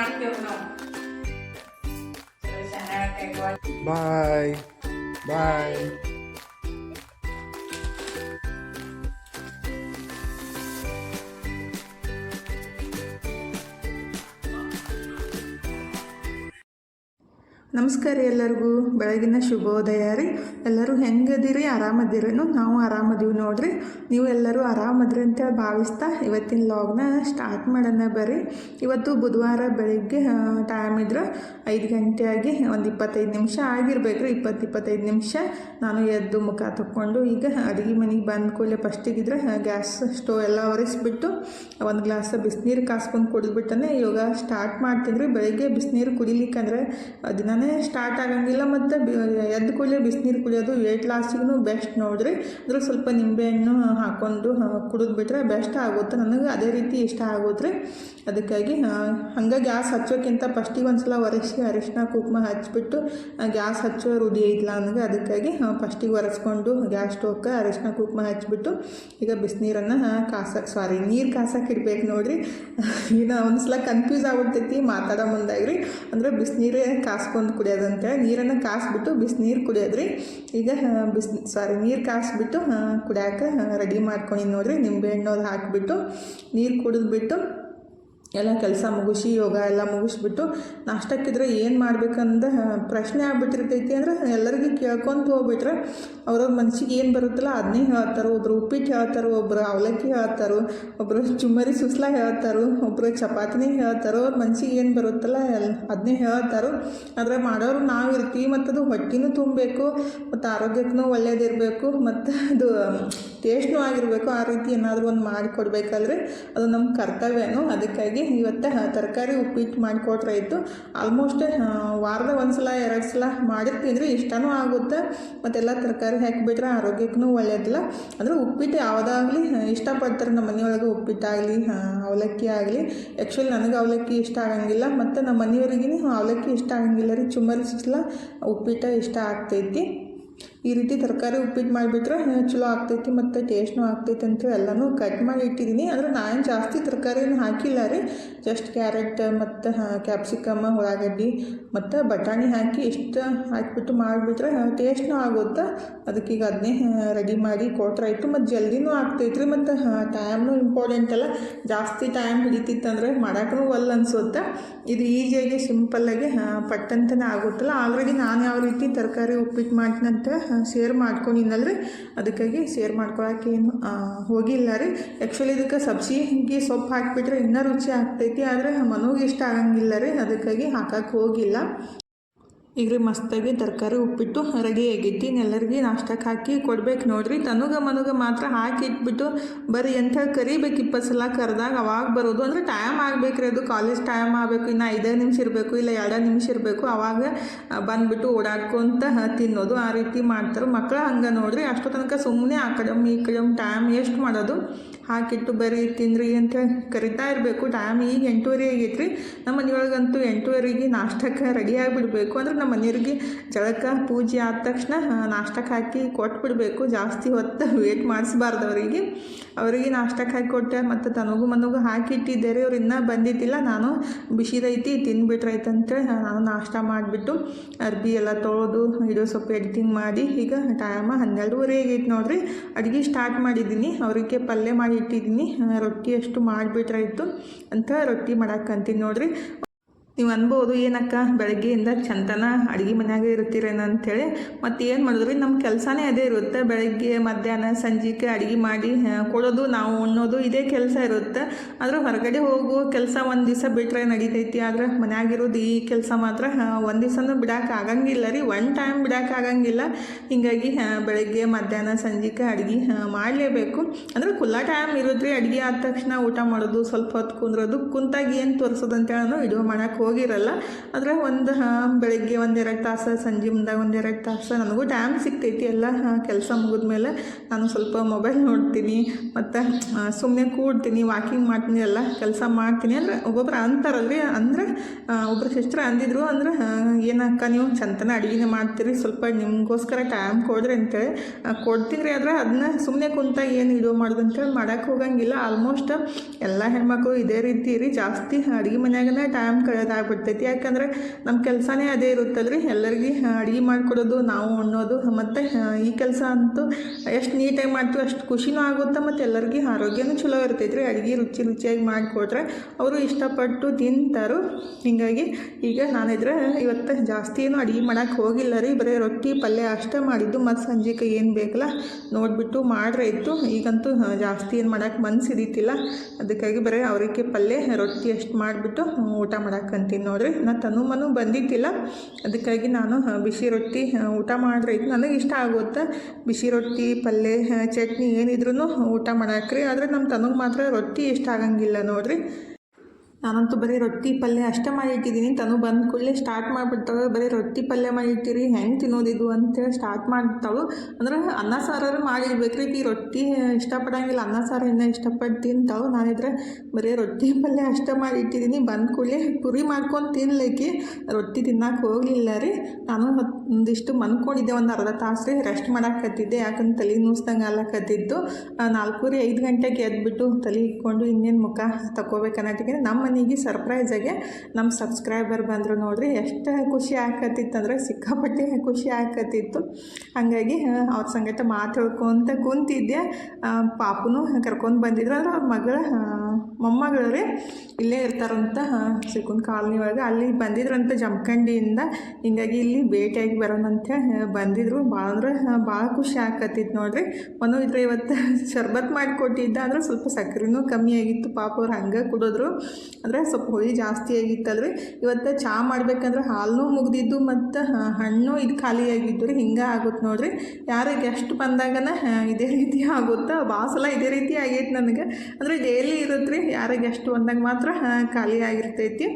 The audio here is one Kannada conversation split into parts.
ಮಾಡ್ತೇವೆ ನಾವು ಚಲೋ ನಮಸ್ಕಾರ ಎಲ್ಲರಿಗೂ. ಬೆಳಗಿನ ಶುಭೋದಯ ರೀ. ಎಲ್ಲರೂ ಹೆಂಗದಿರಿ? ಆರಾಮದಿರೇನು ನಾವು ಆರಾಮದೀವಿ ನೋಡ್ರಿ. ನೀವು ಎಲ್ಲರೂ ಆರಾಮದ್ರಿ ಅಂತೇಳಿ ಭಾವಿಸ್ತಾ ಇವತ್ತಿನ ಲಾಗ್ನ ಸ್ಟಾರ್ಟ್ ಮಾಡೋಣ ಬರ್ರಿ. ಇವತ್ತು ಬುಧವಾರ ಬೆಳಿಗ್ಗೆ ಟೈಮ್ ಇದ್ರೆ ಐದು ಗಂಟೆ ಆಗಿ ಒಂದು ಇಪ್ಪತ್ತೈದು ನಿಮಿಷ ಆಗಿರ್ಬೇಕು ರೀ ಇಪ್ಪತ್ತು ಇಪ್ಪತ್ತೈದು ನಿಮಿಷ ನಾನು ಎದ್ದು ಮುಖ ತಕ್ಕೊಂಡು ಈಗ ಅಡುಗೆ ಮನೆಗೆ ಬಂದ ಕೂಡಲೇ ಫಸ್ಟಿಗಿದ್ರೆ ಗ್ಯಾಸ್ ಸ್ಟೋವ್ ಎಲ್ಲ ಒರೆಸ್ಬಿಟ್ಟು ಒಂದು ಗ್ಲಾಸ್ ಬಿಸಿನೀರು ಕಾಸ್ಕೊಂಡು ಕುಡಿದ್ಬಿಟ್ಟನೆ ಯೋಗ ಸ್ಟಾರ್ಟ್ ಮಾಡ್ತೀನಿ ರೀ ಬೆಳಗ್ಗೆ ಬಿಸಿನೀರು ಕುಡಿಲಿಕ್ಕಂದ್ರೆ ದಿನನೇ ಸ್ಟಾರ್ಟ್ ಆಗಂಗಿಲ್ಲ ಮತ್ತು ಎದ್ದು ಕೂಲಿ ಬಿಸಿನೀರು ಕುಡಿಯೋದು ವೇಟ್ ಲಾಸ್ಟಿಗೂ ಬೆಸ್ಟ್ ನೋಡ್ರಿ. ಅದ್ರಲ್ಲಿ ಸ್ವಲ್ಪ ನಿಂಬೆಹಣ್ಣು ಹಾಕ್ಕೊಂಡು ಕುಡಿದ್ಬಿಟ್ರೆ ಬೆಸ್ಟ್ ಆಗುತ್ತೆ. ನನಗೆ ಅದೇ ರೀತಿ ಇಷ್ಟ ಆಗುತ್ತೆ ಅದಕ್ಕಾಗಿ ಹಂಗೆ ಗ್ಯಾಸ್ ಹಚ್ಚೋಕ್ಕಿಂತ ಫಸ್ಟಿಗೆ ಒಂದು ಸಲ ಒರೆಸಿ ಅರಿಶಿನ ಕುಕ್ಮ ಹಚ್ಚಿಬಿಟ್ಟು ಗ್ಯಾಸ್ ಹಚ್ಚೋ ರೂಢಿ ಐತಿಲ್ಲ ನನಗೆ. ಅದಕ್ಕಾಗಿ ಫಸ್ಟಿಗೆ ಒರೆಸ್ಕೊಂಡು ಗ್ಯಾಸ್ ಸ್ಟೋವ್ಗೆ ಅರಿಶಿನ ಕುಕ್ಮ ಹಚ್ಚಿಬಿಟ್ಟು ಈಗ ಬಿಸಿನೀರನ್ನು ಕಾಸಕ್ಕೆ ಸಾರಿ ನೀರು ಕಾಸಕ್ಕೆ ಇಡ್ಬೇಕು ನೋಡ್ರಿ. ಈಗ ಒಂದು ಸಲ ಕನ್ಫ್ಯೂಸ್ ಆಗ್ಬಿಡ್ತೈತಿ, ಮಾತಾಡೋ ಮುಂದಾಗ್ರಿ. ಅಂದ್ರೆ ಬಿಸಿನೀರೇ ಕಾಸ್ಕೊಂಡು ಕುಡಿಯೋದಂತೆ ನೀರನ್ನು ಕಾಸ್ಬಿಟ್ಟು ಬಿಸಿನೀರು ಕುಡಿಯೋದ್ರಿ. ಈಗ ಬಿಸ್ ಸಾರಿ ನೀರು ಕಾಸ್ಬಿಟ್ಟು ಕುಡಿಯೋಕೆ, ರೆಡಿ ಮಾಡ್ಕೊಂಡಿನಿ ನೋಡ್ರಿ. ನಿಂಬೆಹಣ್ಣು ಅದು ಹಾಕಿಬಿಟ್ಟು, ನೀರು ಕುಡಿದ್ಬಿಟ್ಟು ಎಲ್ಲ ಕೆಲಸ ಮುಗಿಸಿ ಯೋಗ ಎಲ್ಲ ಮುಗಿಸ್ಬಿಟ್ಟು ನಾಷ್ಟಕ್ಕಿದ್ರೆ ಏನು ಮಾಡ್ಬೇಕಂದ ಪ್ರಶ್ನೆ ಆಗ್ಬಿಟ್ಟಿರ್ತೈತಿ ಅಂದ್ರೆ ಎಲ್ಲರಿಗೂ ಕೇಳ್ಕೊಂತ ಹೋಗ್ಬಿಟ್ರೆ ಅವ್ರವ್ರ ಮನ್ಸಿಗೆ ಏನು ಬರುತ್ತಲ್ಲ ಅದನ್ನೇ ಹೇಳ್ತಾರೆ, ಒಬ್ರು ಉಪ್ಪಿಟ್ಟು ಹೇಳ್ತಾರೆ, ಒಬ್ರು ಅವಲಕ್ಕಿ ಹೇಳ್ತಾರೆ ಒಬ್ಬರು ಚುಮ್ಮರಿ ಸುಸ್ಲ ಹೇಳ್ತಾರೆ ಒಬ್ಬರು ಚಪಾತಿನೇ ಹೇಳ್ತಾರೋ, ಅವ್ರ ಮನ್ಸಿಗೆ ಏನು ಬರುತ್ತಲ್ಲ ಎಲ್ಲ ಅದನ್ನೇ ಹೇಳ್ತಾರೋ. ಆದರೆ ಮಾಡೋರು ನಾವು ಇರ್ತೀವಿ ಮತ್ತು ಅದು ಹೊಟ್ಟೆನೂ ತುಂಬಬೇಕು, ಮತ್ತು ಆರೋಗ್ಯಕ್ಕೂ ಒಳ್ಳೇದಿರಬೇಕು, ಮತ್ತು ಅದು ಟೇಸ್ಟ್ನೂ ಆಗಿರಬೇಕು, ಆ ರೀತಿ ಏನಾದರೂ ಒಂದು ಮಾಡಿಕೊಡ್ಬೇಕಾದ್ರೆ ಅದು ನಮ್ಮ ಕರ್ತವ್ಯನೂ. ಅದಕ್ಕಾಗಿ ಇವತ್ತು ತರಕಾರಿ ಉಪ್ಪಿಟ್ಟು ಮಾಡಿಕೊಟ್ರೆ ಇತ್ತು ಆಲ್ಮೋಸ್ಟ್ ವಾರದ ಒಂದು ಸಲ ಎರಡು ಸಲ ಮಾಡಿರ್ತಿದ್ರೆ, ಇಷ್ಟನೂ ಆಗುತ್ತೆ. ಮತ್ತೆಲ್ಲ ತರಕಾರಿ ಹಾಕಿಬಿಟ್ರೆ ಆರೋಗ್ಯಕ್ಕೂ ಒಳ್ಳೆಯದಿಲ್ಲ ಅಂದರೆ ಉಪ್ಪಿಟ್ಟು ಯಾವುದಾಗಲಿ ಇಷ್ಟಪಡ್ತಾರೆ ನಮ್ಮ ಮನೆಯೊಳಗೆ ಉಪ್ಪಿಟ್ಟಾಗಲಿ ಅವಲಕ್ಕಿ ಆಗಲಿ. ಆ್ಯಕ್ಚುಲಿ ನನಗೆ ಅವಲಕ್ಕಿ ಇಷ್ಟ ಆಗಂಗಿಲ್ಲ, ಮತ್ತು ನಮ್ಮ ಮನೆಯವರಿಗೆ ಅವಲಕ್ಕಿ ಇಷ್ಟ ಆಗಂಗಿಲ್ಲ ರೀ. ಚುಮ್ಮರಿಸಲ ಉಪ್ಪಿಟ್ಟು ಇಷ್ಟ ಆಗ್ತೈತಿ. ಈ ರೀತಿ ತರಕಾರಿ ಉಪ್ಪಿಟ್ಟು ಮಾಡಿಬಿಟ್ರೆ ಚಲೋ ಆಗ್ತೈತಿ ಮತ್ತು ಟೇಸ್ಟ್ನೂ ಆಗ್ತೈತಿ ಅಂತ ಎಲ್ಲನೂ ಕಟ್ ಮಾಡಿ ಇಟ್ಟಿದ್ದೀನಿ. ಅಂದರೆ ನಾನು ಜಾಸ್ತಿ ತರಕಾರಿನ ಹಾಕಿಲ್ಲ ರೀ. ಜಸ್ಟ್ ಕ್ಯಾರೆಟ್ ಮತ್ತು ಕ್ಯಾಪ್ಸಿಕಮ್ ಉಳ್ಳಾಗಡ್ಡಿ ಮತ್ತು ಬಟಾಣಿ ಹಾಕಿ ಇಷ್ಟು ಹಾಕಿಬಿಟ್ಟು ಮಾಡಿಬಿಟ್ರೆ ಟೇಸ್ಟ್ನೂ ಆಗುತ್ತೆ. ಅದಕ್ಕೆ ಈಗ ಅದನ್ನೇ ರೆಡಿ ಮಾಡಿ ಕೊಟ್ರಾಯಿತು ಮತ್ತು ಜಲ್ದಿನೂ ಆಗ್ತೈತ್ರಿ ಮತ್ತು ಟೈಮ್ನೂ ಇಂಪಾರ್ಟೆಂಟ್ ಅಲ್ಲ. ಜಾಸ್ತಿ ಟೈಮ್ ಹಿಡಿತಿತ್ತಂದ್ರೆ ಮಾಡೋಕ್ಕೂ ಒಲ್ಲ ಅನ್ಸುತ್ತೆ. ಇದು ಈಸಿಯಾಗಿ ಸಿಂಪಲ್ಲಾಗಿ ಪಟ್ಟಂತನೇ ಆಗುತ್ತಲ್ಲ. ಆಲ್ರೆಡಿ ನಾನು ಯಾವ ರೀತಿ ತರಕಾರಿ ಉಪ್ಪಿಟ್ಟು ಮಾಡ್ತೀನಂತ ಶೇರ್ ಮಾಡ್ಕೊಂಡಿನಲ್ರಿ ಅದಕ್ಕಾಗಿ ಶೇರ್ ಮಾಡ್ಕೊಳಕ್ಕೆ ಏನು ಹೋಗಿಲ್ಲ ರೀ. ಆ್ಯಕ್ಚುಲಿ ಇದಕ್ಕೆ ಸಬ್ಸಿಗೆ ಸೊಪ್ಪು ಹಾಕಿಬಿಟ್ರೆ ಇನ್ನೂ ರುಚಿ ಆಗ್ತೈತಿ, ಆದರೆ ಮನೋಗೆ ಇಷ್ಟ ಆಗಂಗಿಲ್ಲ ರೀ. ಅದಕ್ಕಾಗಿ ಹಾಕಕ್ಕೆ ಹೋಗಿಲ್ಲ. ಈಗ ರೀ ಮಸ್ತಾಗಿ ತರಕಾರಿ ಉಪ್ಪಿಟ್ಟು ರೆಡಿ ಆಗೈತಿ ಎಲ್ಲರಿಗೆ ನಾಷ್ಟಕ್ಕೆ ಹಾಕಿ ಕೊಡ್ಬೇಕು ನೋಡ್ರಿ. ತನುಗ ಮನುಗ ಮಾತ್ರ ಹಾಕಿ ಇಟ್ಬಿಟ್ಟು ಬರೀ ಎಂಥ ಕರಿಬೇಕು ಇಪ್ಪತ್ತು ಸಲ ಕರೆದಾಗ ಅವಾಗ ಬರೋದು ಅಂದರೆ ಟೈಮ್ ಆಗಬೇಕ್ರಿ ಅದು. ಕಾಲೇಜ್ ಟೈಮ್ ಆಗಬೇಕು, ಇನ್ನು ಐದೇ ನಿಮಿಷ ಇರಬೇಕು, ಇಲ್ಲ ಎರಡು ನಿಮಿಷ ಇರಬೇಕು, ಅವಾಗ ಬಂದುಬಿಟ್ಟು ಓಡಾಡ್ಕೊಂತ ತಿನ್ನೋದು ಆ ರೀತಿ ಮಾಡ್ತಾರೆ. ಮಕ್ಕಳು ಹಂಗೆ ನೋಡ್ರಿ, ಅಷ್ಟು ತನಕ ಸುಮ್ಮನೆ ಆ ಕಡೆ ಈ ಕಡೆ ಟೈಮ್ ಎಷ್ಟು ಮಾಡೋದು. ಹಾಕಿಟ್ಟು ಬರೀ ತಿಂದ್ರಿ ಅಂತ ಕರಿತಾ ಇರಬೇಕು. ಟೈಮ್ ಈಗ ಎಂಟೂವರೆ ಆಗೈತ್ರಿ. ನಮ್ಮ ಮನೆಯೊಳಗಂತೂ ಎಂಟೂವರೆಗೆ ನಾಷ್ಟಕ್ಕೆ ರೆಡಿ ಆಗಿಬಿಡ್ಬೇಕು. ಅಂದ್ರೆ ನಮ್ಮ ಮನೆಯವ್ರಿಗೆ ಜಳಕ, ಪೂಜೆ ಆದ ತಕ್ಷಣ ನಾಷ್ಟಕ್ಕೆ ಹಾಕಿ ಕೊಟ್ಬಿಡ್ಬೇಕು. ಜಾಸ್ತಿ ಹೊತ್ತು ವೇಟ್ ಮಾಡಿಸ್ಬಾರ್ದು ಅವರಿಗೆ. ಅವರಿಗೆ ನಾಷ್ಟಕ್ಕೆ ಹಾಕಿ ಕೊಟ್ಟೆ ಮತ್ತು ತನಗೂ ಮನಗೂ ಹಾಕಿಟ್ಟಿದ್ದೇರಿ. ಅವ್ರು ಇನ್ನೂ ಬಂದಿದ್ದಿಲ್ಲ. ನಾನು ಬಿಸಿದೈತಿ ತಿನ್ಬಿಟ್ರೈತೆ ಅಂತೇಳಿ ನಾನು ನಾಷ್ಟ ಮಾಡಿಬಿಟ್ಟು ಅರ್ಬಿ ಎಲ್ಲ ತೊಳೆದು ಇಡೋ ಸ್ವಲ್ಪ ಎಡಿಟಿಂಗ್ ಮಾಡಿ ಈಗ ಟೈಮ ಹನ್ನೆರಡುವರೆ ಆಗೈತೆ ನೋಡಿರಿ. ಅಡುಗೆ ಸ್ಟಾರ್ಟ್ ಮಾಡಿದ್ದೀನಿ. ಅವರಿಗೆ ಪಲ್ಯ ಮಾಡಿ ಇಟ್ಟಿದ್ದೀನಿ ರೊಟ್ಟಿ ಅಷ್ಟು ಮಾಡಿಬಿಟ್ರಾಯ್ತು ಅಂತ ರೊಟ್ಟಿ ಮಾಡಕ್ಕಂತೀನಿ ನೋಡ್ರಿ. ನೀವು ಅನ್ಬೋದು, ಏನಕ್ಕ, ಬೆಳಗ್ಗೆಯಿಂದ ಚಂತನ ಅಡುಗೆ ಮನ್ಯಾಗೆ ಇರ್ತೀರೇನೋ ಅಂಥೇಳಿ ಮತ್ತು ಏನು ಮಾಡಿದ್ರಿ ನಮ್ಮ ಕೆಲಸನೇ ಅದೇ ಇರುತ್ತೆ. ಬೆಳಗ್ಗೆ, ಮಧ್ಯಾಹ್ನ ಸಂಜೆಗೆ ಅಡುಗೆ ಮಾಡಿ ಕೊಡೋದು ನಾವು ಉಣ್ಣೋದು ಇದೇ ಕೆಲಸ ಇರುತ್ತೆ. ಆದರೆ ಹೊರಗಡೆ ಹೋಗೋ, ಕೆಲಸ ಒಂದು ದಿವಸ ಬಿಟ್ಟರೆ ನಡೀತೈತಿ. ಆದರೆ ಮನ್ಯಾಗಿರೋದು ಈ ಕೆಲಸ ಮಾತ್ರ ಒಂದು ದಿವಸನೂ ಬಿಡಕ್ಕೆ ಆಗಂಗಿಲ್ಲ ರೀ. ಒನ್ ಟೈಮ್ ಬಿಡಕ್ಕೆ ಆಗಂಗಿಲ್ಲ. ಹೀಗಾಗಿ ಬೆಳಗ್ಗೆ, ಮಧ್ಯಾಹ್ನ ಸಂಜೆಗೆ ಅಡುಗೆ ಮಾಡಲೇಬೇಕು. ಅಂದರೆ ಖುಲ್ಲ ಟೈಮ್ ಇರೋದ್ರಿ ಅಡುಗೆ ಆದ ತಕ್ಷಣ ಊಟ ಮಾಡೋದು, ಸ್ವಲ್ಪ ಹೊತ್ತು ಕುಂದ್ರೋದು. ಕುಂತಾಗಿ ಏನು ತೋರಿಸೋದು ಅಂತೇಳಿ ವಿಡಿಯೋ ಮಾಡೋಕ್ಕೆ ಹೋಗಿರಲ್ಲ. ಆದರೆ ಒಂದು ಬೆಳಗ್ಗೆ ಒಂದೆರಡು ತಾಸು, ಸಂಜೆ ಮುಂದಾಗ ಒಂದೆರಡು ತಾಸು ನನಗೂ ಟೈಮ್ ಸಿಗ್ತೈತಿ ಎಲ್ಲ ಕೆಲಸ ಮುಗಿದ್ಮೇಲೆ ನಾನು ಸ್ವಲ್ಪ ಮೊಬೈಲ್ ನೋಡ್ತೀನಿ. ಮತ್ತು ಸುಮ್ಮನೆ ಕೂಡ್ತೀನಿ ವಾಕಿಂಗ್ ಮಾಡ್ತೀನಿ, ಎಲ್ಲ ಕೆಲಸ ಮಾಡ್ತೀನಿ. ಅಂದರೆ ಒಬ್ಬೊಬ್ರು ಅಂತಾರಲ್ರಿ. ಅಂದರೆ ಒಬ್ಬರು ಸಿಸ್ಟರ್ ಅಂದಿದ್ರು. ಅಂದ್ರೆ ಏನಕ್ಕ ನೀವು ಚಂತನ ಅಡುಗೆನೇ ಮಾಡ್ತೀರಿ. ಸ್ವಲ್ಪ ನಿಮಗೋಸ್ಕರ ಟೈಮ್ ಕೊಡ್ರಿ ಅಂತೇಳಿ. ಕೊಡ್ತೀನಿ ರೀ ಆದರೆ ಅದನ್ನ ಸುಮ್ಮನೆ ಕುಂತಾಗ ಏನು ಇಡೋ ಮಾಡೋದು ಅಂತೇಳಿ ಮಾಡೋಕ್ಕೆ ಹೋಗಂಗಿಲ್ಲ. ಆಲ್ಮೋಸ್ಟ್ ಎಲ್ಲ ಹೆಣ್ಮಕ್ಳು ಇದೇ ರೀತಿ ರೀ. ಜಾಸ್ತಿ ಅಡುಗೆ ಮನ್ಯಾಗನೇ ಟೈಮ್ ಕಳೆಯೋದು ಆಗ್ಬಿಡ್ತೈತಿ ಯಾಕಂದರೆ ನಮ್ಮ ಕೆಲಸನೇ ಅದೇ ಇರುತ್ತಲ್ರಿ. ಎಲ್ಲರಿಗೆ ಅಡುಗೆ ಮಾಡಿಕೊಡೋದು, ನಾವು ಅನ್ನೋದು ಮತ್ತು ಈ ಕೆಲಸ ಅಂತೂ ಎಷ್ಟು ನೀಟಾಗಿ ಮಾಡ್ತೀವಿ ಅಷ್ಟು ಖುಷಿನೂ ಆಗುತ್ತೆ, ಮತ್ತು ಎಲ್ಲರಿಗೂ ಆರೋಗ್ಯನೂ ಚಲೋ ಇರ್ತೈತೆ ರೀ ಅಡುಗೆ ರುಚಿ ರುಚಿಯಾಗಿ ಮಾಡಿಕೊಟ್ರೆ ಅವರು ಇಷ್ಟಪಟ್ಟು ತಿಂತಾರು. ಹೀಗಾಗಿ ಈಗ ನಾನಿದ್ರೆ ಇವತ್ತು ಜಾಸ್ತಿ ಏನು ಅಡುಗೆ ಮಾಡೋಕ್ಕೆ ಹೋಗಿಲ್ಲ ರೀ. ಬರೀ ರೊಟ್ಟಿ, ಪಲ್ಯ ಅಷ್ಟೇ ಮಾಡಿದ್ದು. ಮತ್ತು ಸಂಜೆಗೆ ಏನು ಬೇಕಲ್ಲ, ನೋಡಿಬಿಟ್ಟು ಮಾಡ್ರೆ ಇತ್ತು. ಈಗಂತೂ ಜಾಸ್ತಿ ಏನು ಮಾಡೋಕ್ಕೆ ಮನ್ಸು ಹಿಡಿತಿಲ್ಲ ಅದಕ್ಕಾಗಿ ಬರೀ ಅವರಿಗೆ ಪಲ್ಯ, ರೊಟ್ಟಿ ಅಷ್ಟು ಮಾಡಿಬಿಟ್ಟು ಊಟ ಮಾಡಕ್ಕಂತೀನಿ ನೋಡ್ರಿ. ನಾ ತನುಮನು ಬಂದಿದ್ದಿಲ್ಲ. ಅದಕ್ಕಾಗಿ ನಾನು ಬಿಸಿ ರೊಟ್ಟಿ ಊಟ ಇತ್ತು ನನಗೆ ಇಷ್ಟ ಆಗುತ್ತೆ ಬಿಸಿ ರೊಟ್ಟಿ ಪಲ್ಯ ಚಟ್ನಿ ಏನಿದ್ರೂ ಊಟ ಮಾಡಾಕ್ರಿ. ಆದರೆ ನಮ್ಮ ತನಗೆ ಮಾತ್ರ ರೊಟ್ಟಿ ಇಷ್ಟ ಆಗಂಗಿಲ್ಲ ನೋಡ್ರಿ. ನಾನಂತೂ ಬರೀ ರೊಟ್ಟಿ ಪಲ್ಯ ಅಷ್ಟೇ ಮಾಡಿಟ್ಟಿದ್ದೀನಿ. ತನು ಬಂದ ಕೂಡಲೇ ಸ್ಟಾರ್ಟ್ ಮಾಡಿಬಿಡ್ತಾವೆ ಬರೀ ರೊಟ್ಟಿ ಪಲ್ಯ ಮಾಡಿಟ್ಟಿರಿ ಹೆಂಗೆ ತಿನ್ನೋದಿದು ಅಂತೇಳಿ ಸ್ಟಾರ್ಟ್ ಮಾಡ್ತಾಳು. ಅಂದ್ರೆ ಅನ್ನ ಸಾರು ಮಾಡಿರ್ಬೇಕ್ರಿ. ಈ ರೊಟ್ಟಿ ಇಷ್ಟಪಡಂಗಿಲ್ಲ. ಅನ್ನ ಸಾರು ಇನ್ನೂ ಇಷ್ಟಪಟ್ಟು ತಿಂತಾವೆ ನಾನಿದ್ರೆ ಬರೀ ರೊಟ್ಟಿ ಪಲ್ಯ ಅಷ್ಟೇ ಮಾಡಿಟ್ಟಿದ್ದೀನಿ. ಬಂದ ಕೂಡಲೇ ಪುರಿ ಮಾಡ್ಕೊಂಡು ತಿನ್ಲಿಕ್ಕೆ ರೊಟ್ಟಿ ತಿನ್ನಕ್ಕೆ ಹೋಗಲಿಲ್ಲ ರೀ. ನಾನು ಒಂದಿಷ್ಟು ಮನ್ಕೊಂಡಿದ್ದೆ. ಒಂದು ಅರ್ಧ ತಾಸು ರೀ ರೆಸ್ಟ್ ಮಾಡೋಕ್ಕತ್ತಿದ್ದೆ ಯಾಕಂದ್ರೆ ತಲೆ ನೂಸ್ದಂಗೆ ಆಗ್ಲಕತ್ತಿತ್ತು. ನಾಲ್ಕೂರಿ ಐದು ಗಂಟೆಗೆ ಎದ್ಬಿಟ್ಟು ತಲೆ ಇಟ್ಕೊಂಡು ಇನ್ನೇನು ಮುಖ ತಗೋಬೇಕನ್ನೋದಕ್ಕೆ ನಮ್ಮ ಮನೆಗೆ ಸರ್ಪ್ರೈಸಾಗೆ ನಮ್ಮ ಸಬ್ಸ್ಕ್ರೈಬರ್ ಬಂದರು ನೋಡ್ರಿ, ಎಷ್ಟು ಖುಷಿ ಆಕತಿತ್ತು ಅಂದರೆ ಸಿಕ್ಕಾಪಟ್ಟೆ ಖುಷಿ ಆಕತ್ತಿತ್ತು ಹಾಗಾಗಿ ಅವ್ರ ಸಂಗಟ ಮಾತಾಡ್ಕೊಂತ ಕುಂತಿದ್ದೆ. ಪಾಪನೂ ಕರ್ಕೊಂಡು ಬಂದಿದ್ರು. ಅಂದ್ರೆ ಅವ್ರ ಮಗಳ ಮೊಮ್ಮಗಳು ಇಲ್ಲೇ ಇರ್ತಾರಂತ ಸಿಕ್ಕುನ್ ಕಾಲನಿ ಒಳಗೆ. ಅಲ್ಲಿ ಬಂದಿದ್ರಂತ ಜಮಖಂಡಿಯಿಂದ. ಹಿಂಗಾಗಿ ಇಲ್ಲಿ ಭೇಟಿಯಾಗಿ ಬರೋಣಂತ ಬಂದಿದ್ರು. ಭಾಳ ಅಂದ್ರೆ ಭಾಳ ಖುಷಿ ಆಕತ್ತಿತ್ತು ನೋಡ್ರಿ. ಮನು ಇದ್ರೆ ಇವತ್ತು ಶರ್ಬತ್ ಮಾಡಿ ಕೊಟ್ಟಿದ್ದ ಅಂದ್ರೆ ಸ್ವಲ್ಪ ಸಕ್ಕರೆನೂ ಕಮ್ಮಿ ಆಗಿತ್ತು. ಪಾಪ ಅವ್ರು ಹಂಗೆ ಕುಡಿದ್ರು. ಅಂದರೆ ಸ್ವಲ್ಪ ಹುಳಿ ಜಾಸ್ತಿ ಆಗಿತ್ತಲ್ರಿ ಇವತ್ತು ಚಹಾ ಮಾಡ್ಬೇಕಂದ್ರೆ ಹಾಲು ಮುಗ್ದಿದ್ದು ಮತ್ತು ಹಣ್ಣು ಇದು ಖಾಲಿ ಆಗಿದ್ದು ರೀ ಹಿಂಗೆ ಆಗುತ್ತೆ ನೋಡಿರಿ. ಯಾರು ಗೆಸ್ಟ್ ಬಂದಾಗನ ಇದೇ ರೀತಿ ಆಗುತ್ತೆ? ಭಾಳ ಇದೇ ರೀತಿ ಆಗೈತೆ ನನಗೆ. ಅಂದರೆ ಡೈಲಿ ಇರುತ್ತೆ ರೀ ಯಾರು ಗೆಸ್ಟ್ ಬಂದಾಗ ಮಾತ್ರ ಖಾಲಿ ಆಗಿರ್ತೈತಿ.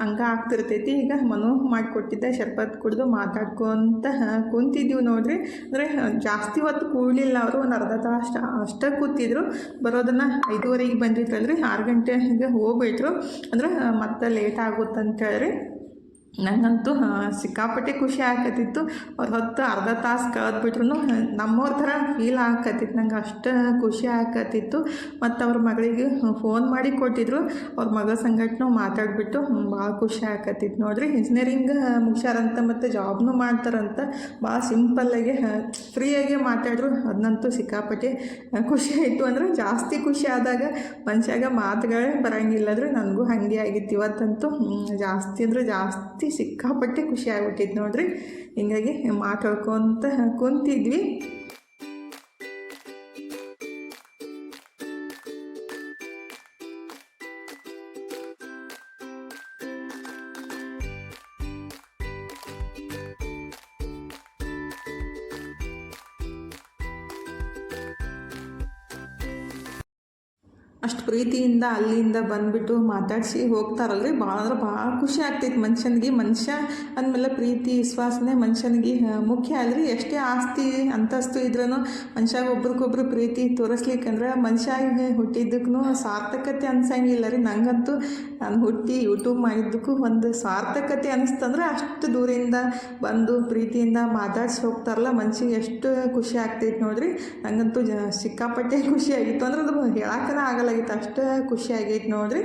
ಹಂಗೆ ಆಗ್ತಿರ್ತೈತಿ. ಈಗ ಮನು ಮಾಡಿಕೊಟ್ಟಿದ್ದೆ ಶರ್ಬತ್ ಕುಡಿದು ಮಾತಾಡ್ಕೊಂತ ಕುಂತಿದ್ದೀವಿ ನೋಡ್ರಿ. ಅಂದರೆ ಜಾಸ್ತಿ ಹೊತ್ತು ಕೂಡಲಿಲ್ಲ ಅವರು. ಒಂದು ಅರ್ಧ ತಾಸು ಅಷ್ಟೇ ಕೂತಿದ್ರು. ಬರೋದನ್ನು ಐದುವರೆಗೆ ಬಂದಿತ್ತಲ್ರಿ. ಆರು ಗಂಟೆಗೆ ಹೋಗ್ಬಿಟ್ರು. ಅಂದ್ರೆ ಮತ್ತೆ ಲೇಟ್ ಆಗುತ್ತೆ ಅಂತೇಳಿ ನನಗಂತೂ ಸಿಕ್ಕಾಪಟ್ಟೆ ಖುಷಿ ಆಕತ್ತಿತ್ತು ಅವ್ರು ಹೊತ್ತು ಅರ್ಧ ತಾಸು ಕಳೆದ್ಬಿಟ್ರು ನಮ್ಮವ್ರ ಥರ ಫೀಲ್ ಆಕತ್ತಿತ್ತು ನಂಗೆ ಅಷ್ಟು ಖುಷಿ ಆಕತ್ತಿತ್ತು ಮತ್ತು ಅವ್ರ ಮಗಳಿಗೆ ಫೋನ್ ಮಾಡಿ ಕೊಟ್ಟಿದ್ರು. ಅವ್ರ ಮಗ ಸಂಗಟನೂ ಮಾತಾಡಿಬಿಟ್ಟು ಭಾಳ ಖುಷಿ ಆಕತ್ತಿತ್ತು ನೋಡ್ರಿ. ಇಂಜಿನಿಯರಿಂಗ್ ಮುಗ್ಸ್ಯಾರಂತ ಮತ್ತು ಜಾಬ್ನು ಮಾಡ್ತಾರಂತ ಭಾಳ ಸಿಂಪಲ್ಲಾಗಿ ಫ್ರೀಯಾಗಿ ಮಾತಾಡಿದ್ರು ಅದನ್ನಂತೂ ಸಿಕ್ಕಾಪಟ್ಟೆ ಖುಷಿ ಆಯಿತು ಅಂದ್ರೆ ಜಾಸ್ತಿ ಖುಷಿ ಆದಾಗ ಮನುಷ್ಯಾಗ ಮಾತುಗಳೇ ಬರೋಂಗಿಲ್ಲ ಅಂದ್ರೆ ನನಗೂ ಹಾಗೆ ಆಗಿತ್ತು. ಇವತ್ತಂತೂ ಜಾಸ್ತಿ ಅಂದರೆ ಜಾಸ್ತಿ ಸಿಕ್ಕಾಪಟ್ಟೆ ಖುಷಿ ಆಗ್ಬಿಟ್ಟಿತ್ತು ನೋಡ್ರಿ. ಹಿಂಗಾಗಿ ಮಾತಾಡ್ಕೊತ ಕುಂತಿದ್ವಿ. ಪ್ರೀತಿಯಿಂದ ಅಲ್ಲಿಂದ ಬಂದುಬಿಟ್ಟು ಮಾತಾಡಿಸಿ ಹೋಗ್ತಾರಲ್ರಿ. ಭಾಳ ಅಂದ್ರೆ ಭಾಳ ಖುಷಿ ಆಗ್ತೈತಿ ಮನುಷ್ಯನಿಗೆ. ಮನುಷ್ಯ ಅಂದಮೇಲೆ ಪ್ರೀತಿ, ವಿಶ್ವಾಸನೆ ಮನುಷ್ಯನಿಗೆ ಮುಖ್ಯ ಅಲ್ರಿ. ಎಷ್ಟೇ ಆಸ್ತಿ, ಅಂತಸ್ತು ಇದ್ರೂ ಮನುಷ್ಯಾಗ ಒಬ್ರಿಗೊಬ್ರು ಪ್ರೀತಿ ತೋರಿಸ್ಲಿಕ್ಕಂದ್ರೆ ಮನುಷ್ಯಾಗ ಹುಟ್ಟಿದ್ದಕ್ಕೂ ಸಾರ್ಥಕತೆ ಅನ್ಸಂಗಿಲ್ಲ ರೀ. ನಂಗಂತೂ ನಾನು ಹುಟ್ಟಿ ಯೂಟ್ಯೂಬ್ ಮಾಡಿದ್ದಕ್ಕೂ ಒಂದು ಸಾರ್ಥಕತೆ ಅನಿಸ್ತಂದ್ರೆ ಅಷ್ಟು ದೂರಿಂದ ಬಂದು ಪ್ರೀತಿಯಿಂದ ಮಾತಾಡ್ಸಿ ಹೋಗ್ತಾರಲ್ಲ ಮನ್ಸಿಗೆ ಎಷ್ಟು ಖುಷಿ ಆಗ್ತೈತೆ ನೋಡ್ರಿ. ನಂಗಂತೂ ಸಿಕ್ಕಾಪಟ್ಟೆ ಖುಷಿ ಆಗಿತ್ತು ಅಂದ್ರೆ ಅದು ಹೇಳಕ್ಕನ ಆಗಲಾಗಿತ್ತು ಅಷ್ಟು ಖುಷಿ ಆಗೈತೆ ನೋಡ್ರಿ.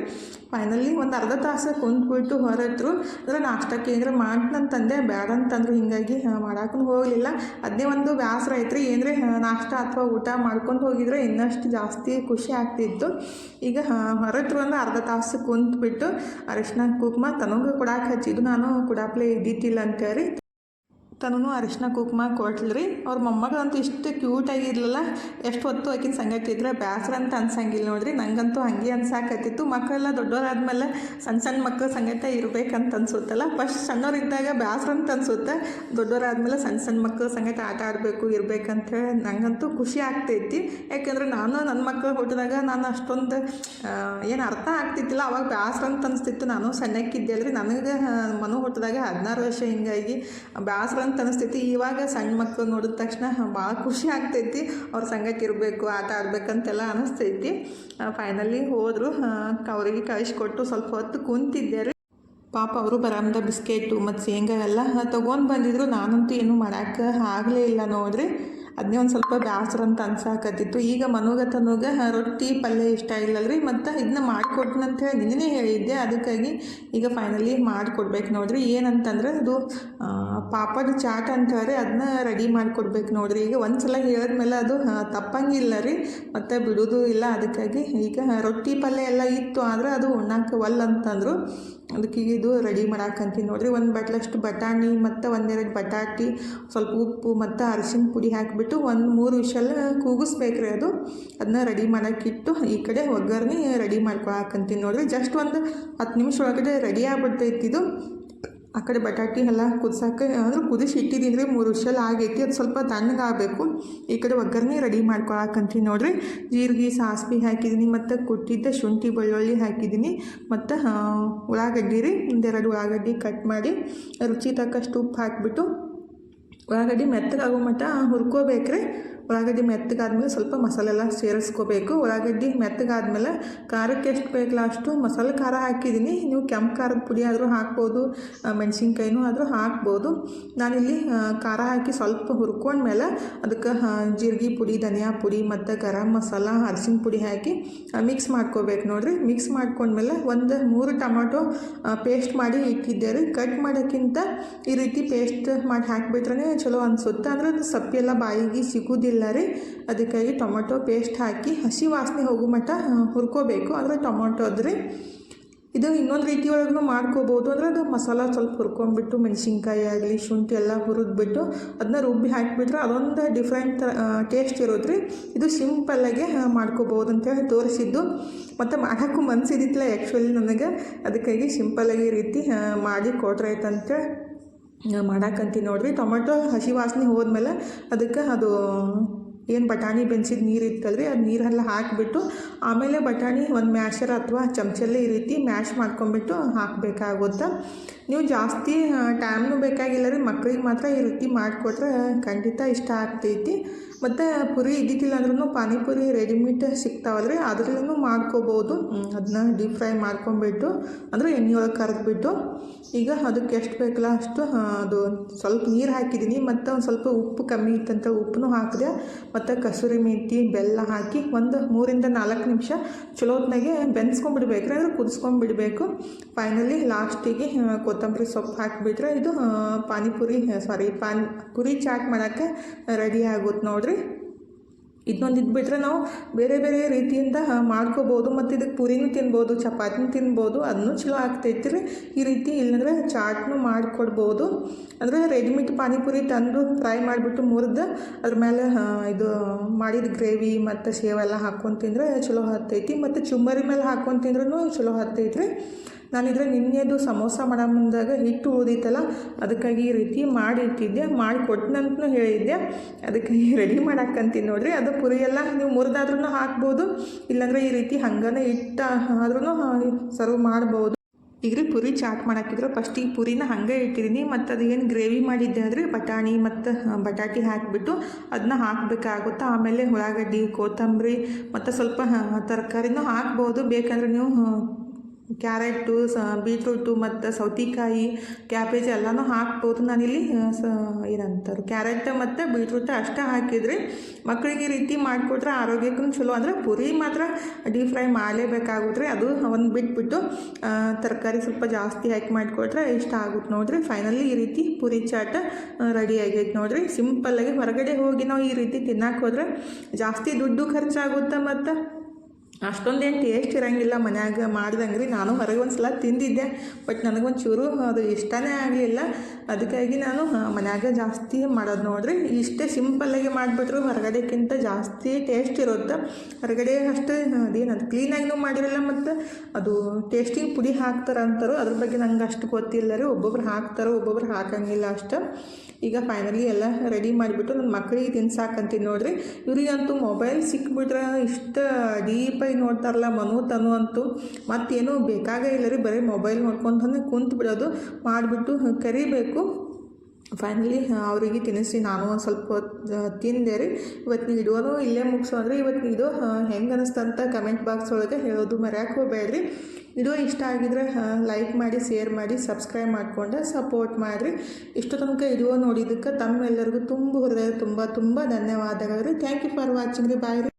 ಫೈನಲಿ ಒಂದು ಅರ್ಧ ತಾಸು ಕುಂತ್ಬಿಟ್ಟು ಹೊರತ್ರು ಅಂದ್ರೆ ನಾಷ್ಟಕ್ಕೆ ಏನಾರ ಮಾಡ್ತಂತಂದೆ ಬೇಡ ಅಂತಂದ್ರು ಹಿಂಗಾಗಿ ಮಾಡಾಕೂ ಹೋಗಲಿಲ್ಲ. ಅದನ್ನೇ ಒಂದು ಬೇಸರ ಐತ್ರಿ ಏನ್ರಿ ನಾಷ್ಟ ಅಥವಾ ಊಟ ಮಾಡ್ಕೊಂಡು ಹೋಗಿದ್ರೆ ಇನ್ನಷ್ಟು ಜಾಸ್ತಿ ಖುಷಿ ಆಗ್ತಿತ್ತು. ಈಗ ಹೊರತ್ರು ಅಂದ್ರೆ ಅರ್ಧ ತಾಸು ಕುಂತ್ಬಿಟ್ಟು ಅರಿಶಿನ ಕುಂಕುಮ, ತನಗೂ ಕೊಡಕ್ಕೆ ಹಚ್ಚಿದ್ದು ನಾನು ಕುಡಾಪ್ಲೆ ಇದ್ದಿತ್ತಿಲ್ಲ ಅಂತೇಳಿ ತನೂ ಅರಿಶಿನ ಕುಂಕುಮ ಕೊಟ್ಲ್ರಿ. ಅವ್ರ ಮೊಮ್ಮಗಳಂತೂ ಇಷ್ಟು ಕ್ಯೂಟ್ ಆಗಿರ್ಲಿಲ್ಲ. ಎಷ್ಟು ಹೊತ್ತು ಆಕಿನ ಸಂಗತಿ ಇದ್ರೆ ಬೇಸರ ಅಂತ ಅನ್ಸಂಗಿಲ್ಲ ನೋಡ್ರಿ. ನಂಗಂತೂ ಹಂಗೆ ಅನ್ಸಾಕತ್ತಿತ್ತು. ಮಕ್ಕಳೆಲ್ಲ ದೊಡ್ಡವರಾದ್ಮೇಲೆ ಸಣ್ಣ ಸಣ್ಣ ಮಕ್ಕಳ ಸಂಗಟ ಇರಬೇಕಂತ ಅನ್ಸುತ್ತಲ್ಲ. ಫಸ್ಟ್ ಸಣ್ಣವರಿದ್ದಾಗ ಬೇಸರ ಅಂತ ಅನ್ಸುತ್ತೆ. ದೊಡ್ಡವರಾದ್ಮೇಲೆ ಸಣ್ಣ ಸಣ್ಣ ಮಕ್ಕಳ ಸಂಗಟ ಆಟ ಆಡಬೇಕು, ಇರ್ಬೇಕಂತ ಹೇಳಿ ನಂಗಂತೂ ಖುಷಿ ಆಗ್ತೈತಿ. ಯಾಕೆಂದ್ರೆ ನಾನು ನನ್ನ ಮಕ್ಕಳು ಹುಟ್ಟಿದಾಗ ನಾನು ಅಷ್ಟೊಂದು ಏನು ಅರ್ಥ ಆಗ್ತಿತ್ತಿಲ್ಲ ಅವಾಗ ಬೇಸರ ಅಂತ ಅನಿಸ್ತಿತ್ತು. ನಾನು ಸಣ್ಣಕ್ಕಿದ್ದೆ ಅಲ್ರಿ. ನನಗೆ ಮನು ಹುಟ್ಟಿದಾಗ ಹದಿನಾರು ವರ್ಷ ಹಿಂಗಾಗಿ ಬೇಸರ ಅಂತ ಅನಿಸ್ತೈತಿ. ಇವಾಗ ಸಣ್ಣ ಮಕ್ಕಳು ನೋಡಿದ ತಕ್ಷಣ ಭಾಳ ಖುಷಿ ಆಗ್ತೈತಿ. ಅವ್ರ ಸಂಗಕ್ಕೆ ಇರಬೇಕು, ಆಟ ಆಡ್ಬೇಕಂತೆಲ್ಲ ಅನಿಸ್ತೈತಿ. ಫೈನಲಿ ಹೋದರು. ಅವರಿಗೆ ಕಳಿಸ್ಕೊಟ್ಟು ಸ್ವಲ್ಪ ಹೊತ್ತು ಕುಂತಿದ್ದೆ ರೀ. ಪಾಪ ಅವರು ಬರಾಮದ ಬಿಸ್ಕೆಟು ಮತ್ತು ಶೇಂಗಾ ಎಲ್ಲ ತೊಗೊಂಡು ಬಂದಿದ್ರು. ನಾನಂತೂ ಏನೂ ಮಾಡೋಕ್ಕೆ ಆಗಲೇ ಇಲ್ಲ ನೋಡ್ರಿ. ಅದನ್ನೇ ಒಂದು ಸ್ವಲ್ಪ ಬೇಸರ ಅಂತ ಅನ್ಸಾಕತ್ತಿತ್ತು. ಈಗ ಮನೋಗ ತನಗ ರೊಟ್ಟಿ ಪಲ್ಯ ಇಷ್ಟ ಇಲ್ಲಲ್ರಿ, ಮತ್ತು ಇದನ್ನ ಅಂತ ಹೇಳಿ ನಿನ್ನೆ ಹೇಳಿದ್ದೆ. ಅದಕ್ಕಾಗಿ ಈಗ ಫೈನಲಿ ಮಾಡಿಕೊಡ್ಬೇಕು ನೋಡ್ರಿ. ಏನಂತಂದ್ರೆ ಅದು ಪಾಪದ ಚಾಟ್ ಅಂತಾರೆ ಅದನ್ನ ರೆಡಿ ಮಾಡಿಕೊಡ್ಬೇಕು ನೋಡ್ರಿ. ಈಗ ಒಂದು ಸಲ ಹೇಳಿದ್ಮೇಲೆ ಅದು ತಪ್ಪಂಗಿಲ್ಲ ರೀ, ಮತ್ತು ಬಿಡೋದು ಇಲ್ಲ. ಅದಕ್ಕಾಗಿ ಈಗ ರೊಟ್ಟಿ ಪಲ್ಯ ಎಲ್ಲ ಇತ್ತು ಆದರೆ ಅದು ಉಣ್ಣಕ್ಕೆ ಒಲ್ಲ ಅಂತಂದರು. ಅದಕ್ಕೆ ಇದು ರೆಡಿ ಮಾಡಾಕಂತೀನಿ. ನೋಡ್ರಿ, ಒಂದು ಬಟ್ಲಷ್ಟು ಬಟಾಣಿ ಮತ್ತು ಒಂದೆರಡು ಬಟಾಟಿ, ಸ್ವಲ್ಪ ಉಪ್ಪು ಮತ್ತು ಅರಿಶಿನ ಪುಡಿ ಹಾಕಿಬಿಟ್ಟು ಒಂದು ಮೂರು ವಿಷಲ್ ಕೂಗಿಸ್ಬೇಕ್ರಿ ಅದು. ಅದನ್ನ ರೆಡಿ ಮಾಡೋಕ್ಕಿಟ್ಟು ಈ ಕಡೆ ಒಗ್ಗರಣೆ ರೆಡಿ ಮಾಡ್ಕೊಳಕಂತೀನಿ. ನೋಡ್ರಿ, ಜಸ್ಟ್ ಒಂದು ಹತ್ತು ನಿಮಿಷ ಒಳಗಡೆ ರೆಡಿ ಆಗ್ಬಿಡ್ತೈತಿ ಇದು. ಆ ಕಡೆ ಬಟಾಟಿ ಎಲ್ಲ ಕುದಿಸೋಕೆ ಅಂದ್ರೆ ಕುದಿಸಿ ಇಟ್ಟಿದ್ದೀನಿ ರೀ ಮೂರು ವಿಷಲ್ ಆಗೈತಿ, ಅದು ಸ್ವಲ್ಪ ತಣ್ಣಗಾಗಬೇಕು. ಈ ಕಡೆ ಒಗ್ಗರಣೆ ರೆಡಿ ಮಾಡ್ಕೊಳಕಂತೀನಿ ನೋಡ್ರಿ. ಜೀರಿಗೆ, ಸಾಸಿವೆ ಹಾಕಿದ್ದೀನಿ, ಮತ್ತು ಕುಟ್ಟಿದ್ದ ಶುಂಠಿ ಬೆಳ್ಳುಳ್ಳಿ ಹಾಕಿದ್ದೀನಿ. ಮತ್ತು ಉಳ್ಳಾಗಡ್ಡಿ ರೀ, ಒಂದೆರಡು ಉಳ್ಳಾಗಡ್ಡಿ ಕಟ್ ಮಾಡಿ, ರುಚಿ ತಕ್ಕಷ್ಟು ಉಪ್ಪು ಹಾಕಿಬಿಟ್ಟು ಉಳ್ಳಾಗಡ್ಡಿ ಮೆತ್ತಗಾಗೋ ಮಟ್ಟ ಹುರ್ಕೋಬೇಕ್ರಿ. ಉಳ್ಳಾಗಡ್ಡಿ ಮೆತ್ತಗಾದ್ಮೇಲೆ ಸ್ವಲ್ಪ ಮಸಾಲೆ ಎಲ್ಲ ಸೇರಿಸ್ಕೋಬೇಕು. ಉಳ್ಳಾಗಡ್ಡಿ ಮೆತ್ತಗಾದ್ಮೇಲೆ ಖಾರಕ್ಕೆ ಎಷ್ಟು ಬೇಕಲ್ಲ ಅಷ್ಟು ಮಸಾಲೆ ಖಾರ ಹಾಕಿದ್ದೀನಿ. ನೀವು ಕೆಂಪು ಖಾರದ ಪುಡಿ ಆದರೂ ಹಾಕ್ಬೋದು ಮೆಣಸಿನ್ಕಾಯಿನೂ ಆದರೂ ಹಾಕ್ಬೋದು. ನಾನಿಲ್ಲಿ ಖಾರ ಹಾಕಿ ಸ್ವಲ್ಪ ಹುರ್ಕೊಂಡ್ಮೇಲೆ ಅದಕ್ಕೆ ಜೀರಿಗೆ ಪುಡಿ, ಧನಿಯಾ ಪುಡಿ ಮತ್ತು ಗರಂ ಮಸಾಲ, ಅರಿಶಿನ ಪುಡಿ ಹಾಕಿ ಮಿಕ್ಸ್ ಮಾಡ್ಕೋಬೇಕು ನೋಡಿರಿ. ಮಿಕ್ಸ್ ಮಾಡ್ಕೊಂಡ್ಮೇಲೆ ಒಂದು ಮೂರು ಟೊಮಾಟೊ ಪೇಸ್ಟ್ ಮಾಡಿ ಇಟ್ಟಿದ್ದೆ ರೀ. ಕಟ್ ಮಾಡೋಕ್ಕಿಂತ ಈ ರೀತಿ ಪೇಸ್ಟ್ ಮಾಡಿ ಹಾಕಿಬಿಟ್ರೆ ಚಲೋ ಅನಿಸುತ್ತೆ. ಅಂದರೆ ಅದು ಸಪ್ಪೆಲ್ಲ ಬಾಯಿಗೆ ಸಿಗೋದಿಲ್ಲ. ರೀ. ಅದಕ್ಕಾಗಿ ಟೊಮೊಟೊ ಪೇಸ್ಟ್ ಹಾಕಿ ಹಸಿ ವಾಸನೆ ಹೋಗೋ ಮಟ್ಟ ಹುರ್ಕೋಬೇಕು. ಅಂದರೆ ಟೊಮೊಟೊ ರೀ. ಇದು ಇನ್ನೊಂದು ರೀತಿ ಒಳಗೂ ಮಾಡ್ಕೋಬೋದು. ಅಂದರೆ ಅದು ಮಸಾಲ ಸ್ವಲ್ಪ ಹುರ್ಕೊಂಡ್ಬಿಟ್ಟು, ಮೆಣಸಿನ್ಕಾಯಿ ಆಗಲಿ, ಶುಂಠಿ ಎಲ್ಲ ಹುರಿದ್ಬಿಟ್ಟು ಅದನ್ನ ರುಬ್ಬಿ ಹಾಕಿಬಿಟ್ರೆ ಅದೊಂದು ಡಿಫ್ರೆಂಟ್ ಟೇಸ್ಟ್ ಇರೋದ್ರಿ ಇದು ಸಿಂಪಲ್ಲಾಗೆ ಮಾಡ್ಕೋಬೋದು ಅಂತೇಳಿ ತೋರಿಸಿದ್ದು. ಮತ್ತು ಮಾಡೋಕ್ಕೂ ಮನಸ್ಸಿದ್ದಿತ್ತಲ್ಲ ಆ್ಯಕ್ಚುಲಿ ನನಗೆ. ಅದಕ್ಕಾಗಿ ಸಿಂಪಲ್ಲಾಗಿ ರೀತಿ ಮಾಡಿ ಕೊಟ್ರೆ ಅಂತೇಳಿ ಮಾಡಾಕಂತೀನಿ ನೋಡ್ರಿ. ಟೊಮೆಟೊ ಹಸಿ ವಾಸನೆ ಹೋದ್ಮೇಲೆ ಅದಕ್ಕೆ ಅದು, ಏನು ಬಟಾಣಿ ಬೆನ್ಸಿದ ನೀರು ಇತ್ತಲ್ರಿ, ಅದು ನೀರೆಲ್ಲ ಹಾಕಿಬಿಟ್ಟು ಆಮೇಲೆ ಬಟಾಣಿ ಒಂದು ಮ್ಯಾಶರ್ ಅಥವಾ ಚಮಚಲ್ಲೇ ಈ ರೀತಿ ಮ್ಯಾಶ್ ಮಾಡ್ಕೊಂಬಿಟ್ಟು ಹಾಕಬೇಕಾಗುತ್ತೆ. ನೀವು ಜಾಸ್ತಿ ಟೈಮ್ನು ಬೇಕಾಗಿಲ್ಲ ರೀ. ಮಕ್ಳಿಗೆ ಮಾತ್ರ ಈ ರೀತಿ ಮಾಡಿಕೊಟ್ರೆ ಖಂಡಿತ ಇಷ್ಟ ಆಗ್ತೈತಿ. ಮತ್ತು ಪುರಿ ಇದ್ದಿದ್ದಿಲ್ಲ ಅಂದ್ರೂ ಪಾನಿಪುರಿ ರೆಡಿಮೇಡ್ ಸಿಗ್ತಾವಲ್ರಿ. ಅದರಲ್ಲೂ ಮಾಡ್ಕೋಬೋದು. ಅದನ್ನ ಡೀಪ್ ಫ್ರೈ ಮಾಡ್ಕೊಂಬಿಟ್ಟು, ಅಂದರೆ ಎಣ್ಣೆ ಒಳಗೆ ಕರೆದ್ಬಿಟ್ಟು, ಈಗ ಅದಕ್ಕೆ ಎಷ್ಟು ಬೇಕಲ್ಲ ಅಷ್ಟು ಅದು ಸ್ವಲ್ಪ ನೀರು ಹಾಕಿದ್ದೀನಿ. ಮತ್ತು ಒಂದು ಸ್ವಲ್ಪ ಉಪ್ಪು ಕಮ್ಮಿ ಇತ್ತಂತ ಉಪ್ಪನ್ನು ಹಾಕಿದೆ, ಮತ್ತು ಕಸೂರಿ ಮೆಂತಿ, ಬೆಲ್ಲ ಹಾಕಿ ಒಂದು ಮೂರಿಂದ ನಾಲ್ಕು ನಿಮಿಷ ಚಲೋ ಹೊತ್ನಾಗೆ ಅಂದರೆ ಕುದಿಸ್ಕೊಂಡ್ಬಿಡ್ಬೇಕು ಫೈನಲಿ ಲಾಸ್ಟಿಗೆ ಕೊತ್ತಂಬರಿ ಸೊಪ್ಪು ಹಾಕಿಬಿಟ್ರೆ ಇದು ಪಾನಿಪುರಿ ಸಾರಿ ಪಾನ್, ಪುರಿ ಚಾಟ್ ಮಾಡೋಕ್ಕೆ ರೆಡಿ ಆಗುತ್ತೆ ನೋಡಿರಿ. ಇದನ್ನೊಂದು ಇದ್ಬಿಟ್ರೆ ನಾವು ಬೇರೆ ಬೇರೆ ರೀತಿಯಿಂದ ಮಾಡ್ಕೋಬೋದು ಮತ್ತು ಇದಕ್ಕೆ ಪುರಿನೂ ತಿನ್ಬೋದು, ಚಪಾತಿನೂ ತಿನ್ಬೋದು ಅದನ್ನೂ ಚಲೋ ಆಗ್ತೈತಿ ರೀ. ಈ ರೀತಿ ಇಲ್ಲಂದ್ರೆ ಚಾಟ್ನು ಮಾಡಿಕೊಡ್ಬೋದು. ಅಂದರೆ ರೆಡಿಮೇಡ್ ಪಾನಿಪುರಿ ತಂದು ಫ್ರೈ ಮಾಡಿಬಿಟ್ಟು ಮುರಿದು ಅದ್ರ ಮೇಲೆ ಇದು ಮಾಡಿದ ಗ್ರೇವಿ ಮತ್ತು ಸೇವೆಲ್ಲ ಹಾಕ್ಕೊಂಡು ತಿಂದರೆ ಚಲೋ ಹತ್ತೈತಿ. ಮತ್ತು ಚುಮ್ಮರಿ ಮೇಲೆ ಹಾಕ್ಕೊಂಡು ತಿಂದ್ರೂ ಚಲೋ ಹತ್ತೈತಿ ರೀ ನಾನಿದ್ರೆ ನಿನ್ನೆದು ಸಮೋಸ ಮಾಡೋ ಮುಂದಾಗ ಹಿಟ್ಟು ಓದಿತ್ತಲ್ಲ ಅದಕ್ಕಾಗಿ ಈ ರೀತಿ ಮಾಡಿ ಇಟ್ಟಿದ್ದೆ ಮಾಡಿ ಕೊಟ್ಟನಂತನೂ ಹೇಳಿದ್ದೆ ಅದಕ್ಕಾಗಿ ರೆಡಿ ಮಾಡಾಕಂತೀನಿ ನೋಡ್ರಿ. ಅದು ಪುರಿ ಎಲ್ಲ ನೀವು ಮುರಿದಾದ್ರೂ ಹಾಕ್ಬೋದು, ಇಲ್ಲಾಂದರೆ ಈ ರೀತಿ ಹಂಗನೇ ಇಟ್ಟ ಆದ್ರೂ ಸರ್ವ್ ಮಾಡ್ಬೋದು. ಈಗ ರೀ ಪುರಿ ಚಾಟ್ ಮಾಡಾಕಿದ್ರು. ಫಸ್ಟ್ ಈ ಪುರಿನ ಹಂಗೆ ಇಟ್ಟಿದ್ದೀನಿ. ಮತ್ತು ಅದು ಏನು ಗ್ರೇವಿ ಮಾಡಿದ್ದೆ ಅಂದರೆ ಬಟಾಣಿ ಮತ್ತು ಬಟಾಟಿ ಹಾಕಿಬಿಟ್ಟು ಅದನ್ನ ಹಾಕಬೇಕಾಗುತ್ತೆ? ಆಮೇಲೆ ಉಳ್ಳಾಗಡ್ಡಿ, ಕೊತ್ತಂಬರಿ, ಮತ್ತು ಸ್ವಲ್ಪ ತರಕಾರಿನೂ ಹಾಕ್ಬೋದು. ಬೇಕಂದ್ರೆ ನೀವು ಕ್ಯಾರೆಟು, ಸ, ಬೀಟ್ರೂಟು ಮತ್ತು ಸೌತೆಕಾಯಿ, ಕ್ಯಾಬೇಜ್ ಎಲ್ಲನೂ ಹಾಕ್ಬೋದು. ನಾನಿಲ್ಲಿ ಸ, ಏನಂತಾರೆ, ಕ್ಯಾರೆಟ್ ಮತ್ತು ಬೀಟ್ರೂಟ್ ಅಷ್ಟೇ ಹಾಕಿದ್ರಿ ಮಕ್ಕಳಿಗೆ ಈ ರೀತಿ ಮಾಡಿಕೊಟ್ರೆ ಆರೋಗ್ಯಕ್ಕೂ ಚಲೋ. ಅಂದರೆ ಪುರಿ ಮಾತ್ರ ಡೀಪ್ ಫ್ರೈ ಮಾಡಲೇಬೇಕಾಗುತ್ತೆ. ಅದು ಒಂದು ಬಿಟ್ಬಿಟ್ಟು ತರಕಾರಿ ಸ್ವಲ್ಪ ಜಾಸ್ತಿ ಹಾಕಿ ಮಾಡಿಕೊಟ್ರೆ ಇಷ್ಟ ಆಗುತ್ತೆ ನೋಡಿರಿ. ಫೈನಲಿ ಈ ರೀತಿ ಪುರಿ ಚಾಟ್ ರೆಡಿ ಆಗೈತೆ ನೋಡ್ರಿ. ಸಿಂಪಲ್ಲಾಗಿ ಹೊರಗಡೆ ಹೋಗಿ ನಾವು ಈ ರೀತಿ ತಿನ್ನಕ್ಕೆ ಹೋದ್ರೆ ಜಾಸ್ತಿ ದುಡ್ಡು ಖರ್ಚಾಗುತ್ತೆ ಮತ್ತು ಅಷ್ಟೊಂದೇನು ಟೇಸ್ಟ್ ಇರಂಗಿಲ್ಲ ಮನ್ಯಾಗ ಮಾಡ್ದಂಗೆ ರೀ ನಾನು ಹೊರಗೆ ಒಂದು ಸಲ ತಿಂದಿದ್ದೆ. ಬಟ್ ನನಗೊಂದು ಚೂರು ಅದು ಇಷ್ಟನೇ ಆಗಲಿಲ್ಲ. ಅದಕ್ಕಾಗಿ ನಾನು ಮನ್ಯಾಗ ಜಾಸ್ತಿ ಮಾಡೋದು ನೋಡ್ರಿ. ಇಷ್ಟೇ ಸಿಂಪಲ್ಲಾಗಿ ಮಾಡಿಬಿಟ್ರು. ಹೊರಗಡೆಕ್ಕಿಂತ ಜಾಸ್ತಿ ಟೇಸ್ಟ್ ಇರುತ್ತೆ ಹೊರಗಡೆ ಅಷ್ಟು ಅದೇನದು ಕ್ಲೀನಾಗಿನೂ ಮಾಡಿರಲ್ಲ ಮತ್ತು ಅದು ಟೇಸ್ಟಿಂಗ್ ಪುಡಿ ಹಾಕ್ತಾರ ಅಂತಾರೋ ಅದ್ರ ಬಗ್ಗೆ ನಂಗೆ ಅಷ್ಟು ಗೊತ್ತಿಲ್ಲ ರೀ. ಒಬ್ಬೊಬ್ರು ಹಾಕ್ತಾರೋ, ಒಬ್ಬೊಬ್ರು ಹಾಕಂಗಿಲ್ಲ ಅಷ್ಟು. ಈಗ ಫೈನಲಿ ಎಲ್ಲ ರೆಡಿ ಮಾಡಿಬಿಟ್ಟು ನನ್ನ ಮಕ್ಕಳಿಗೆ ತಿನ್ಸಾಕಂತೀನಿ ನೋಡ್ರಿ. ಇವ್ರಿಗಂತೂ ಮೊಬೈಲ್ ಸಿಕ್ಬಿಟ್ರೆ ಇಷ್ಟು ಡೀಪಾಗಿ ನೋಡ್ತಾರಲ್ಲ ಮನು ತನು ಅಂತೂ ಮತ್ತೇನೂ ಬೇಕಾಗೇ ಇಲ್ಲ ರೀ, ಬರೀ ಮೊಬೈಲ್ ನೋಡ್ಕೊಂತಾನೆ ಕುಂತು ಬಿಡೋದು. ಮಾಡಿಬಿಟ್ಟು ಕರಿಬೇಕು. ಫೈನಲಿ ಅವರಿಗೆ ತಿನ್ನಿಸಿ ನಾನು ಒಂದು ಸ್ವಲ್ಪ ತಿಂದೆ ರೀ. ಇವತ್ತಿನ ಇಡುವನು ಇಲ್ಲೇ ಮುಗಿಸೋದ್ರೆ ಇವತ್ತು ಇದು ಹೆಂಗೆ ಅನಿಸ್ತಂತ ಕಮೆಂಟ್ ಬಾಕ್ಸ್ ಒಳಗೆ ಹೇಳೋದು ಮರ್ಯಾಕೆ ಹೋಗಬೇಡ್ರಿ. ವಿಡಿಯೋ ಇಷ್ಟ ಆಗಿದ್ರೆ ಲೈಕ್ ಮಾಡಿ ಶೇರ್ ಮಾಡಿ ಸಬ್ಸ್ಕ್ರೈಬ್ ಮಾಡಿಕೊಂಡು ಸಪೋರ್ಟ್ ಮಾಡಿರಿ. ಇಷ್ಟು ತನಕ ವಿಡಿಯೋ ನೋಡಿದ್ದಕ್ಕೆ ತಮ್ಮೆಲ್ಲರಿಗೂ ತುಂಬ ಹೃದಯ, ತುಂಬ ತುಂಬ ಧನ್ಯವಾದಗಳು ಥ್ಯಾಂಕ್ ಯು ಫಾರ್ ವಾಚಿಂಗ್ ರೀ. ಬಾಯ್ ರೀ.